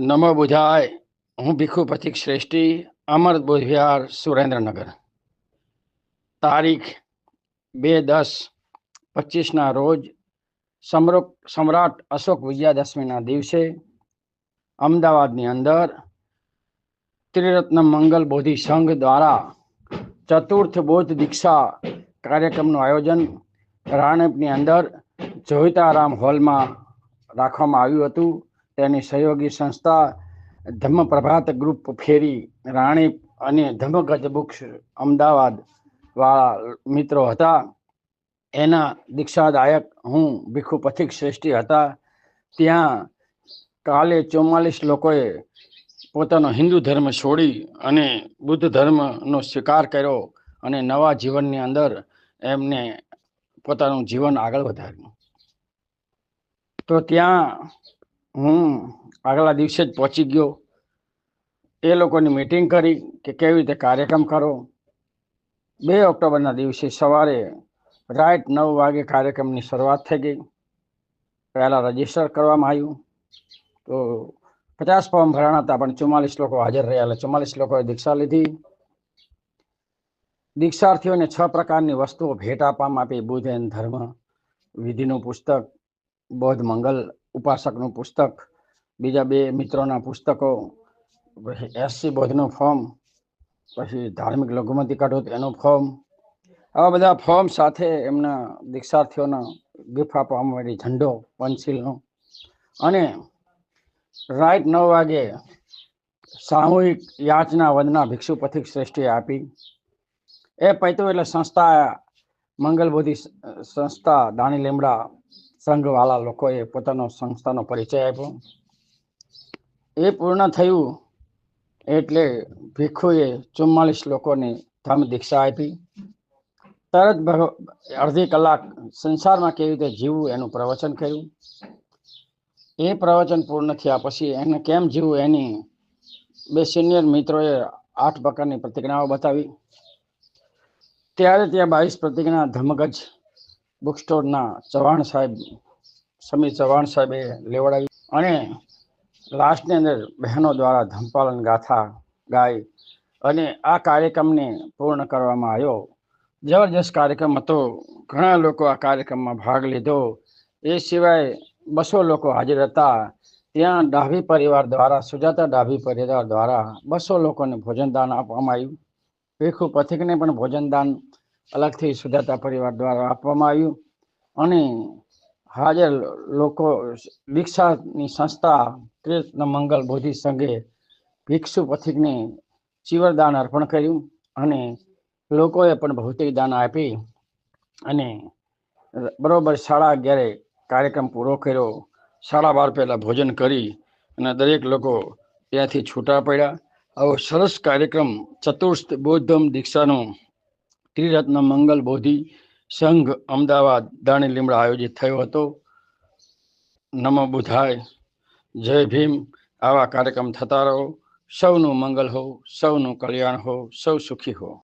નમો બુધાય. હું ભીખુ પથિક શ્રેષ્ઠી, અમર બુદ્ધ વિહાર સુરેન્દ્રનગર. તારીખ બે દસ પચીસના રોજ સમરો સમ્રાટ અશોક વિજયાદશમીના દિવસે અમદાવાદની અંદર ત્રિરત્ન મંગલ બોધિ સંઘ દ્વારા ચતુર્થ બોધ દીક્ષા કાર્યક્રમનું આયોજન રાણેપની અંદર જોઈતારામ હોલમાં રાખવામાં આવ્યું હતું. તેની સહયોગી સંસ્થા ધમ્મ પ્રભાત ગ્રુપ ફેરી, રાણી અને ધમ્મગજ બુક્સ અમદાવાદ વાળા મિત્રો હતા. એના દીક્ષાદાયક હું ભીખુ પથિક શ્રેષ્ઠી હતા. ત્યાં કાલે ચુમ્માલીસ લોકોએ પોતાનો હિન્દુ ધર્મ છોડી અને બુદ્ધ ધર્મનો સ્વીકાર કર્યો અને નવા જીવનની અંદર એમને પોતાનું જીવન આગળ વધાર્યું. તો ત્યાં હું આગલા દિવસે જ પહોંચી ગયો. એ લોકોની મિટિંગ કરી કે કેવી રીતે કાર્યક્રમ કરો. બે ઓક્ટોબરના દિવસે સવારે રાઈટ નવ વાગે કાર્યક્રમની શરૂઆત થઈ ગઈ. પહેલાં રજિસ્ટર કરવામાં આવ્યું. તો પચાસ ફોર્મ ભરાણા હતા, પણ ચુમ્માલીસ લોકો હાજર રહ્યા એટલે ચુમ્માલીસ લોકોએ દીક્ષા લીધી. દીક્ષાર્થીઓને છ પ્રકારની વસ્તુઓ ભેટ આપવામાં આપી. બુદ્ધ એન ધર્મ, વિધિનું પુસ્તક, બૌદ્ધ મંગલ ઉપાસકનું પુસ્તક, બીજા બે મિત્રોના પુસ્તકો, પછી એસસી બોધનું ફોર્મ પછી ધાર્મિક લઘુમતી કાઢો એનું ફોર્મ આવા બધા ફોર્મ સાથે એમના દીક્ષાર્થીઓનો ગિફ્ટ આપવા માટે ઝંડો પંચશીલનો અને રાઈટ નવ વાગે સામૂહિક યાચના વંદના ભિક્ષુ પથિક શ્રેષ્ઠીએ આપી. એ પૈતું એટલે સંસ્થા મંગલબોધી સંસ્થા દાણી લીમડા સંઘવાળા લોકોએ પોતાનો સંસ્થાનો પરિચય આપ્યો. એ પૂર્ણ થયું એટલે ભીખુએ ચુમ્માલીસ લોકોને ધર્મ દીક્ષા આપી. તરત અડધી કલાક સંસારમાં કેવી રીતે જીવવું એનું પ્રવચન કર્યું. એ પ્રવચન પૂર્ણ થયા પછી એને કેમ જીવવું એની બે સિનિયર મિત્રોએ આઠ પ્રકારની પ્રતિજ્ઞાઓ બતાવી. ત્યારે ત્યાં બાવીસ પ્રતિજ્ઞા ધમગજ બુક સ્ટોરના ચવાણ સાહેબ, સમીર ચવાણ સાહેબે લેવડાવી અને લાસ્ટની અંદર બહેનો દ્વારા ધમપાલન ગાથા ગાઈ અને આ કાર્યક્રમને પૂર્ણ કરવામાં આવ્યો. જબરજસ્ત કાર્યક્રમ હતો. ઘણા લોકો આ કાર્યક્રમમાં ભાગ લીધો. એ સિવાય બસો લોકો હાજર હતા. ત્યાં ડાભી પરિવાર દ્વારા, સુજાતા ડાભી પરિવાર દ્વારા બસો લોકોને ભોજનદાન આપવામાં આવ્યું. ભીખુ પથિકને પણ ભોજનદાન અલગથી સુજાતા પરિવાર દ્વારા આપવામાં આવ્યું અને હાજર લોકો દીક્ષાની સંસ્થા કૃષ્ણ મંગલ બોધિ સંઘે ભિક્ષુ પથિકને ચીવરદાન અર્પણ કર્યું અને લોકોએ પણ ભૌતિક દાન આપી અને બરોબર સાડા અગિયારે કાર્યક્રમ પૂરો કર્યો. સાડા બાર પહેલાં ભોજન કરી અને દરેક લોકો ત્યાંથી છૂટા પડ્યા. આવો સરસ કાર્યક્રમ ચતુર્થ બૌદ્ધમ દીક્ષાનો ત્રિરત્ન મંગલ બોધિ સંઘ અમદાવાદ દાણી લીમડા આયોજિત થયો હતો. નમો બુધાય. જય ભીમ. આવા કાર્યક્રમ થતા રહો. સૌનું મંગલ હો, સૌનું કલ્યાણ હો, સૌ સુખી હો.